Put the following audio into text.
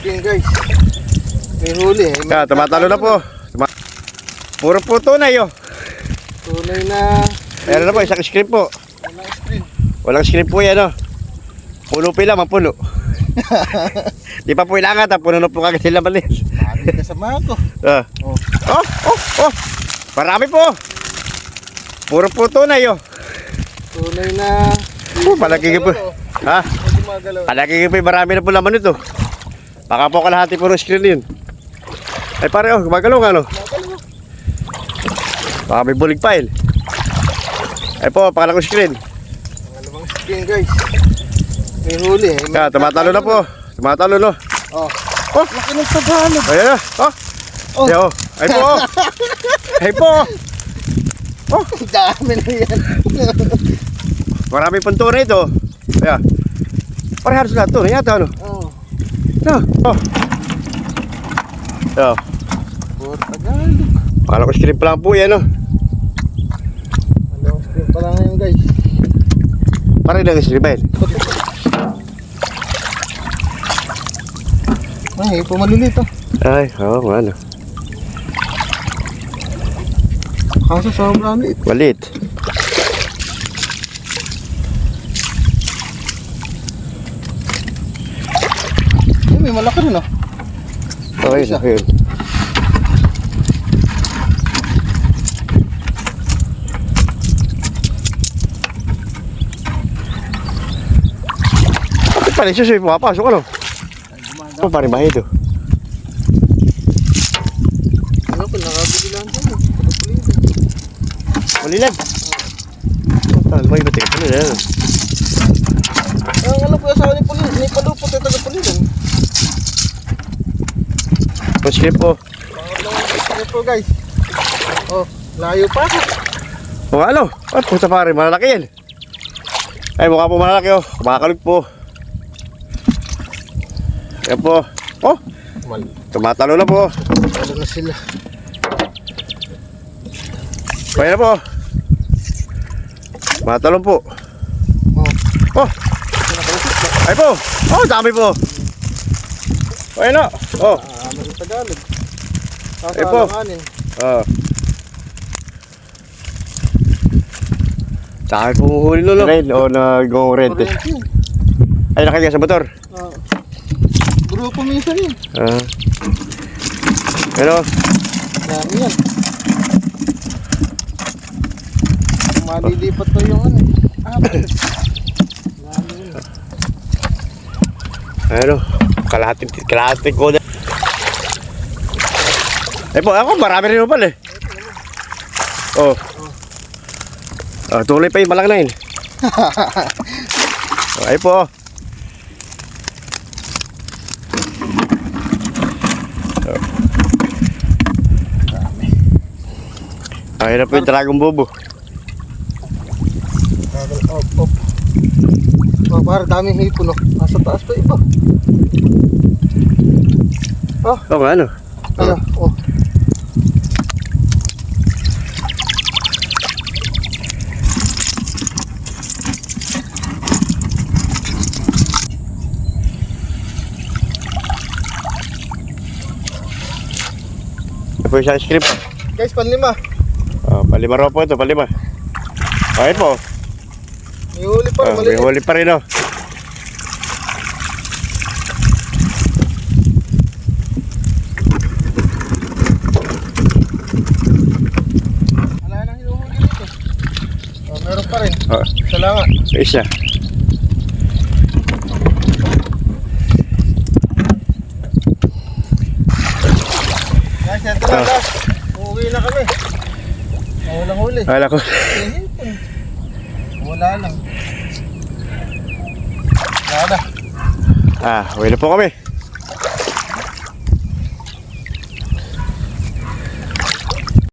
Yan guys. May huli eh. May Kaya, tumatalo na po. Tuma- Puro po tunay oh. Tunay na Meron na po, isang screen po. walang screen. Walang screen po yan oh. Puno pa lang, puno. Di pa po ilangat, ah. puno na po kagad sila mali. Sabi kasama ko. Ah. Oh. Oh, oh, oh. Marami po. Puro po tunay oh. Tunay na Oh, palagi po. Oh. Ha? May gumagalaw. Palagi po, marami na po laman ito. Baka po kalahati po ng screen yun. Ay pare oh, gumagalaw nga no. Gumagalaw. Baka may bulig pa yun. Ay po, pangalan ko screen. Pangalawang screen guys. May huli eh. May Kaya, tumatalo na po. Tumatalo no. Oh. Oh, Laki ng Tagalog. ayan na. Oh. Oh. Ay, oh. Ay po. oh. Ay po. Oh, Dami na yan. marami pang tunay ito. Ayan. Pare halos lahat tunay yata ano. oh. No. Oh. Ayan. Puro Tagalog. Pangalan ko screen pa lang po yan no. Pangalawang screen pa lang ngayon guys. Pare lang screen ba yun? Ay, pumalulit ah. Ay, oo oh, ano. Kaso sobrang liit. Malit. May malaki rin ah. Okay, Isa. okay. Bakit pala siya siya pumapasok ano? Ano pa rin ba ito? Ano ko, nakabili lang dyan eh. Malilag. Ah, may batik ano yan? Ang ano po yung asawa ni Pulido, ni Palupot ay taga-pulido. Maskip po. Pangalawang screen po guys. Oh, layo pa. O ano? Ay, puta pare, malalaki yan. Ay, mukha po malalaki oh. Kumakalog po. Yan po. Oh, tumatalo na po. Ano na sila. Kaya na po. Matalon po. Oh, Oh, ay po. Oh, dami po. Kaya na. Oh, Ah, ano sa Tagalog. Kaso Eh, po. alanganin. oh. Saan po huli lolo? Rain o nag-rente? Kuryente yun. Ay, nakagaya sa motor. Ah. Grupo minsan yun. Ah. Pero, Dami yan. Malilipat to yung ano. Ah, bakit? Dami yun. ano, kalahating, kalahating ko na. Eh po, ako marami rin mo pala eh. Oh. Ah, tuloy pa yun, malaki na yun. oh, ay po. Oh. Ayun na po yung talagang bubo. Travel up, up. Oh, para daming hipon oh. Nasa taas pa iba. Oh, nga, ano? Ano? Po yung isang script. Guys, panlima. Oh, palima raw po ito, palima. Okay po. May huli pa rin, Oh, may maliliit. huli pa rin oh. Wala nang hinuhuli dito. Oh, meron pa rin. Oh, nga. isa. Ito na Ah. last. Uuwi na kami. Walang huli. Wala ko. Wala lang. Wala na. Ah, uwi na po kami.